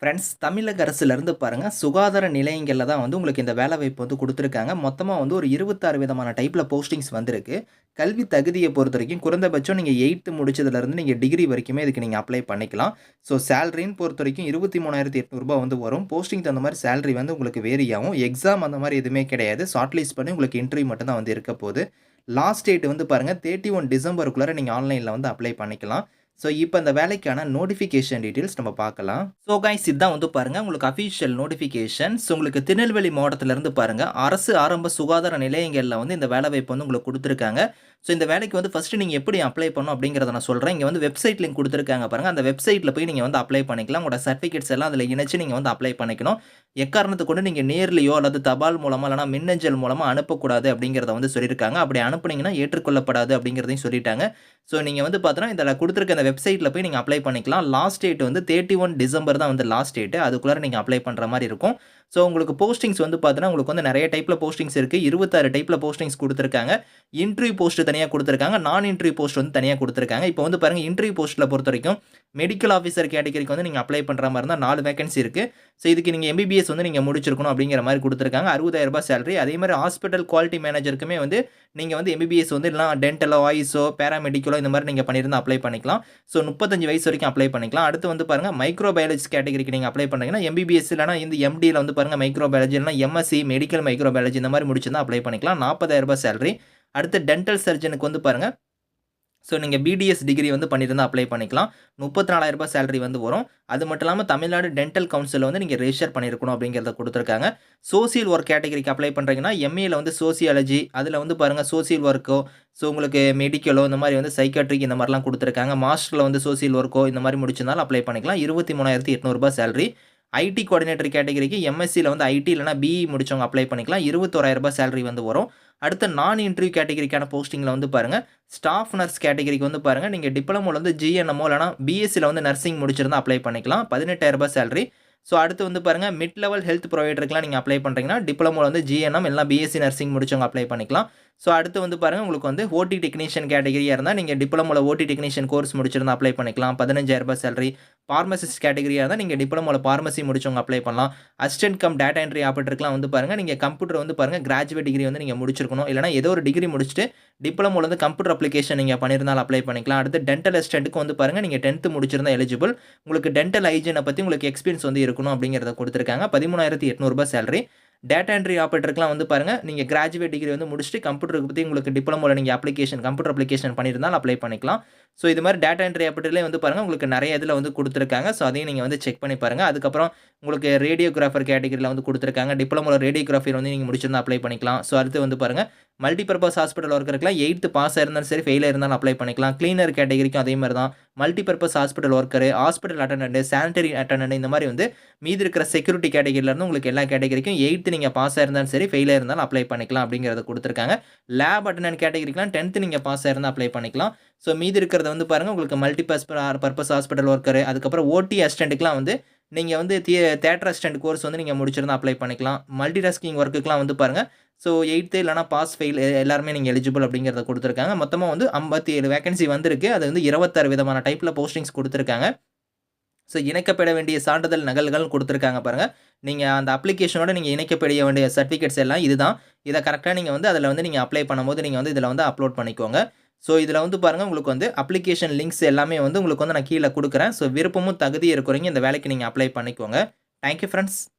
Friends தமிழக அரசுலேருந்து பாருங்கள் சுகாதார நிலையங்களில் தான் வந்து உங்களுக்கு இந்த வேலை வாய்ப்பு வந்து கொடுத்துருக்காங்க. மொத்தமாக வந்து ஒரு இருபத்தாறு விதமான டைப்பில் போஸ்டிங்ஸ் வந்திருக்கு. கல்வி தகுதியை பொறுத்த வரைக்கும் குறைந்தபட்சம் நீங்கள் எயித்து முடிச்சதுலேருந்து நீங்கள் டிகிரி வரைக்குமே இதுக்கு நீங்கள் அப்ளை பண்ணிக்கலாம். ஸோ சேலரின்னு பொறுத்த வரைக்கும் இருபத்தி மூணாயிரத்தி எட்நூறுபா வந்து வரும். போஸ்டிங் தகுந்த மாதிரி சேலரி வந்து உங்களுக்கு வேரி ஆகும். எக்ஸாம் அந்த மாதிரி எதுவுமே கிடையாது. ஷார்ட் லிஸ்ட் பண்ணி உங்களுக்கு இன்டர்வியூ மட்டும் தான் வந்து இருக்க போகுது. லாஸ்ட் டேட் வந்து பாருங்கள் தேர்ட்டி ஒன் டிசம்பருக்குள்ளே நீங்கள் ஆன்லைனில் வந்து அப்ளை பண்ணிக்கலாம். ஸோ இப்போ அந்த வேலைக்கான நோட்டிஃபிகேஷன் டீட்டெயில்ஸ் நம்ம பார்க்கலாம். ஸோ கைஸ் இதுதான் வந்து பாருங்கள் உங்களுக்கு அஃபிஷியல் நோட்டிஃபிகேஷன்ஸ் உங்களுக்கு திருநெல்வேலி மாவட்டத்திலேருந்து பாருங்கள் அரசு ஆரம்ப சுகாதார நிலையங்களில் வந்து இந்த வேலை வாய்ப்பு வந்து உங்களுக்கு கொடுத்துருக்காங்க. ஸோ இந்த வேலைக்கு வந்து ஃபஸ்ட்டு நீங்கள் எப்படி அப்ளை பண்ணணும் அப்படிங்கிறத நான் சொல்கிறேன் இங்கே வந்து வெப்சைட் லிங்க் கொடுத்துருக்காங்க பாருங்கள் அந்த வெப்சைட்டில் போய் நீங்கள் வந்து அப்ளை பண்ணிக்கலாம். உங்களோட சர்டிஃபிகேட்ஸ் எல்லாம் அதில் இணைச்சு நீங்கள் வந்து அப்ளை பண்ணிக்கணும். எக்காரணத்தை கொண்டு நீங்கள் நேர்லையோ அல்லது தபால் மூலமாக இல்லைனா மின்னஞ்சல் மூலமாக அனுப்பக்கூடாது அப்படிங்கிறத வந்து சொல்லியிருக்காங்க. அப்படி அனுப்புனீங்கன்னா ஏற்றுக்கொள்ளப்படாது அப்படிங்கிறதையும் சொல்லிட்டாங்க. ஸோ நீங்கள் வந்து பார்த்தோன்னா இதில் கொடுத்துருக்க அந்த வெப்சைட்டில் போய் நீங்கள் அப்ளை பண்ணிக்கலாம். லாஸ்ட் டேட் வந்து தேர்ட்டி ஒன் டிசம்பர் தான் வந்து லாஸ்ட் டேட்டு அதுக்குள்ளே நீங்கள் அப்ளை பண்ணுற மாதிரி இருக்கும். ஸோ உங்களுக்கு போஸ்டிங்ஸ் வந்து பார்த்தீங்கன்னா உங்களுக்கு வந்து நிறைய டைப்பில் போஸ்டிங்ஸ் இருக்குது இருபத்தாறு டைப்பில் போஸ்டிங்ஸ் கொடுத்துருக்காங்க. இன்டர்வியூ போஸ்ட் தனியாக கொடுத்துருக்காங்க. நான் இன்டர்வியூ போஸ்ட் வந்து தனியாக கொடுத்துருக்காங்க. இப்போ வந்து பாருங்கள் இன்டர்வியூ போஸ்ட்டில் பொறுத்த வரைக்கும் மெடிக்கல் ஆஃபீஸர் கேட்டகரிக்கு வந்து நீங்கள் அப்ளை பண்ணுற மாதிரி இருந்தால் நாலு வேகன்சி இருக்குது ஸோ இதுக்கு நீங்கள் எம்பிபிஎஸ் வந்து நீங்கள் முடிச்சிருக்கணும் அப்படிங்கிற மாதிரி கொடுத்துருக்காங்க. அறுபதாயிரம் ரூபாய் சேலரி அதே மாதிரி ஹாஸ்பிட்டல் குவாலிட்டி மேனேஜருக்குமே வந்து நீங்கள் வந்து எம்பிபிஎஸ் வந்து இல்லைனா டென்டலோ ஆயிஸோ பேராமெடிக்கலோ இந்த மாதிரி நீங்கள் பண்ணியிருந்தால் அப்ளை பண்ணிக்கலாம். ஸோ முப்பத்தஞ்சு வயசு வரைக்கும் அப்ளை பண்ணிக்கலாம். அடுத்து வந்து பாருங்கள் மைக்ரோ பயாலஜி கேட்டகரிக்கு நீங்கள் அப்ளை பண்ணீங்கன்னா எம்பிபிஎஸ் இல்லைனா இந்த எம்டியில் வந்து பாருங்கள் மைக்ரோ பயாலஜி இல்லைனா எம்எஸ்சி மெடிக்கல் மைக்ரோ பயாலஜி இந்த மாதிரி முடிச்சிருந்தால் அப்ளை பண்ணிக்கலாம். நாற்பதாயிரம் ரூபாய் சேலரி அடுத்து டென்டல் சர்ஜனுக்கு வந்து பாருங்கள் ஸோ நீங்கள் பிடிஎஸ் டிகிரி வந்து பண்ணியிருந்தால் அப்ளை பண்ணிக்கலாம். முப்பத்தி நாலாயிரம் ரூபாய் சேலரி வந்து வரும். அது மட்டும் இல்லாமல் தமிழ்நாடு டென்டல் கவுன்சிலில் வந்து நீங்கள் ரெஜிஸ்டர் பண்ணியிருக்கணும் அப்படிங்கிறத கொடுத்துருக்காங்க. சோசியல் ஒர்க் கேட்டகரிக்கு அப்ளை பண்ணுறீங்கன்னா எம்ஏயில் வந்து சோசியாலஜி அதில் வந்து பாருங்கள் சோசியல் ஒர்க்கோ ஸோ உங்களுக்கு மெடிக்கலோ இந்த மாதிரி வந்து சைக்காட்ரிக் இந்த மாதிரிலாம் கொடுத்துருக்காங்க. மாஸ்டரில் வந்து சோசியல் ஒர்க்கோ இந்த மாதிரி முடிச்சிருந்தாலும் அப்ளை பண்ணிக்கலாம். இருபத்தி மூணாயிரத்தி எட்நூறுபா சேலரி ஐடி கோஆர்டினேட்டர் கேட்டகரிக்கு எம்எஸ்சியில் வந்து ஐடி இல்லைனா பிஇ முடித்தவங்க அப்ளை பண்ணிக்கலாம். இருபத்தோராயிரரூபா சேலரி வந்து வரும். அடுத்த நான் இன்டர்வியூ கேட்டகரிக்கான போஸ்டிங்கில் வந்து பாருங்கள் ஸ்டாஃப் நர்ஸ் கேட்டகரிக்கு வந்து பாருங்கள் நீங்கள் டிப்ளமோவில் வந்து ஜிஎன்எம்ஓ இல்லைனா பிஎஸ்சியில் வந்து நர்சிங் முடிச்சிருந்தால் அப்ளை பண்ணிக்கலாம். பதினெட்டாயிரரூபா சேலரி ஸோ அடுத்து வந்து பாருங்கள் மிட் லெவல் ஹெல்த் ப்ரொவைடருக்குலாம் நீங்கள் அப்ளை பண்ணுறீங்கன்னா டிப்ளமோவில் வந்து ஜிஎன்எம் இல்லைனா பிஎஸ்சி நர்சிங் முடிச்சவங்க அப்ளை பண்ணிக்கலாம். ஸோ அடுத்து வந்து பாருங்கள் உங்களுக்கு வந்து ஓடி டெக்னீஷியன் கேட்டகரியாக இருந்தால் நீங்கள் டிப்ளமோவில் ஓடி டெக்னீஷியன் கோர்ஸ் முடிச்சிருந்தா அப்ளை பண்ணிக்கலாம். பதினஞ்சாயிரரூபா சேலரி ஃபார்மசிஸ்ட் கேட்டகரியாக இருந்தால் நீங்கள் டிப்ளமோவில் ஃபார்மசி முடிச்சவங்க அப்ளை பண்ணலாம். அசிஸ்டன்ட் கம் டேட்டா என்ட்ரி ஆப்ரேட்டருக்குலாம் வந்து பாருங்கள் நீங்கள் கம்ப்யூட்டர் வந்து பாருங்கள் கிராஜுவேட் டிகிரி வந்து நீங்கள் முடிச்சிருக்கணும். இல்லைனா ஏதோ ஒரு டிகிரி முடிச்சுட்டு டிப்ளமோவில் வந்து கம்ப்யூட்டர் அப்ளிகேஷன் நீங்கள் பண்ணியிருந்தாலும் அப்ளை பண்ணிக்கலாம். அடுத்து டென்டல் அசிஸ்டன்ட்டுக்கு வந்து பாருங்கள் நீங்கள் டென்த்து முடிச்சிருந்தா எலிஜிபிள் உங்களுக்கு டென்டல் ஹைஜினை பற்றி உங்களுக்கு எக்ஸ்பீரியன்ஸ் வந்து இருக்கணும் அப்படிங்கிறத கொடுத்துருக்காங்க. பதிமூணாயிரத்தி எட்நூறுபா சேலரி டேட்டா என்ட்ரி ஆப்ரேட்டருக்குலாம் வந்து பாருங்கள் நீங்கள் கிராஜுவேட் டிகிரி வந்து முடிச்சுட்டு கம்ப்யூட்டருக்கு பற்றி உங்களுக்கு டிப்ளமோவில் நீங்கள் அப்ளிகேஷன் கம்ப்யூட்டர் அப்ளிகேஷன் பண்ணியிருந்தாலும் அப்ளை பண்ணிக்கலாம். ஸோ இது மாதிரி டேட்டா என்ட்ரி ஆப்ரேட்டர்லேயே வந்து பாருங்கள் உங்களுக்கு நிறைய இதில் வந்து கொடுத்துருக்காங்க. ஸோ அதையும் நீங்கள் வந்து செக் பண்ணி பாருங்கள் அதுக்கப்புறம் உங்களுக்கு ரேடியோகிராஃபர் கேட்டகரியில் வந்து கொடுத்துருக்காங்க. டிப்ளமோவில் ரேடியோகிராஃபி வந்து நீங்கள் முடிச்சிருந்தா அப்ளை பண்ணிக்கலாம். ஸோ அடுத்து வந்து பாருங்கள் மல்டிபர்பஸ் ஹாஸ்பிட்டல் ஒர்க்கருக்குலாம் எயித்து பாஸ் இருந்தாலும் சரி ஃபெயிலாக இருந்தாலும் அப்ளை பண்ணிக்கலாம். கிளீனர் கேட்டகரிக்கும் அதே மாதிரி தான். Multipurpose hospital worker hospital attendant sanitary attendant இந்த மாதிரி வந்து மீதி இருக்கிற செக்யூரிட்டி கேட்டகரியிலேருந்து உங்களுக்கு எல்லா கேட்டகரிக்கும் எயித்து நீங்கள் பாஸ் இருந்தாலும் சரி ஃபெயிலாக இருந்தாலும் அப்ளை பண்ணிக்கலாம் அப்படிங்கிறத கொடுத்துருக்காங்க. லேப் அட்டண்டன்ட் கேட்டகரிக்கெலாம் டென்த்து நீங்கள் பாஸ் இருந்தால் அப்ளை பண்ணிக்கலாம். ஸோ மீதி இருக்கிற இருக்கிறத வந்து பாருங்கள் உங்களுக்கு மல்டிபர்ஸ் பர்பஸ் ஹாஸ்பிட்டல் ஒர்க்கரு அதுக்கப்புறம் ஓடி அசிஸ்டண்ட்டுக்குலாம் வந்து நீங்கள் வந்து தியே தேட்டர் அசிஸ்டன்ட் கோர்ஸ் வந்து நீங்கள் முடிச்சிருந்தால் அப்ளை பண்ணிக்கலாம். மல்டி டாஸ்கிங் ஒர்க்குக்கெலாம் வந்து பாருங்கள் ஸோ எயித்து இல்லைனா பாஸ் ஃபெயில் எல்லாருமே நீங்கள் எலிஜிபிள் அப்படிங்கிறத கொடுத்துருக்காங்க. மொத்தமாக வந்து ஐம்பத்தி ஏழு வேகன்சி வந்திருக்கு. அது வந்து இருபத்தாறு விதமான டைப்பில் போஸ்டிங்ஸ் கொடுத்துருக்காங்க. ஸோ இணைக்கப்பட வேண்டிய சான்றிதழ் நகல்கள் கொடுத்துருக்காங்க பாருங்கள் நீங்கள் அந்த அப்ளிகேஷனோட நீங்கள் இணைக்கப்பட வேண்டிய சர்டிஃபிகேட்ஸ் எல்லாம் இதுதான். இதை கரெக்டாக நீங்கள் வந்து அதில் வந்து நீங்கள் அப்ளை பண்ணும்போது நீங்கள் வந்து இதில் வந்து அப்லோட் பண்ணிக்கோங்க. ஸோ இதில் வந்து பாருங்கள் உங்களுக்கு வந்து அப்ளிகேஷன் லிங்க்ஸ் எல்லாமே வந்து உங்களுக்கு வந்து நான் கீழே கொடுக்குறேன். ஸோ விருப்பமும் தகுதி இருக்கிறவங்க இந்த வேலைக்கு நீங்கள் அப்ளை பண்ணிக்கோங்க. Thank you friends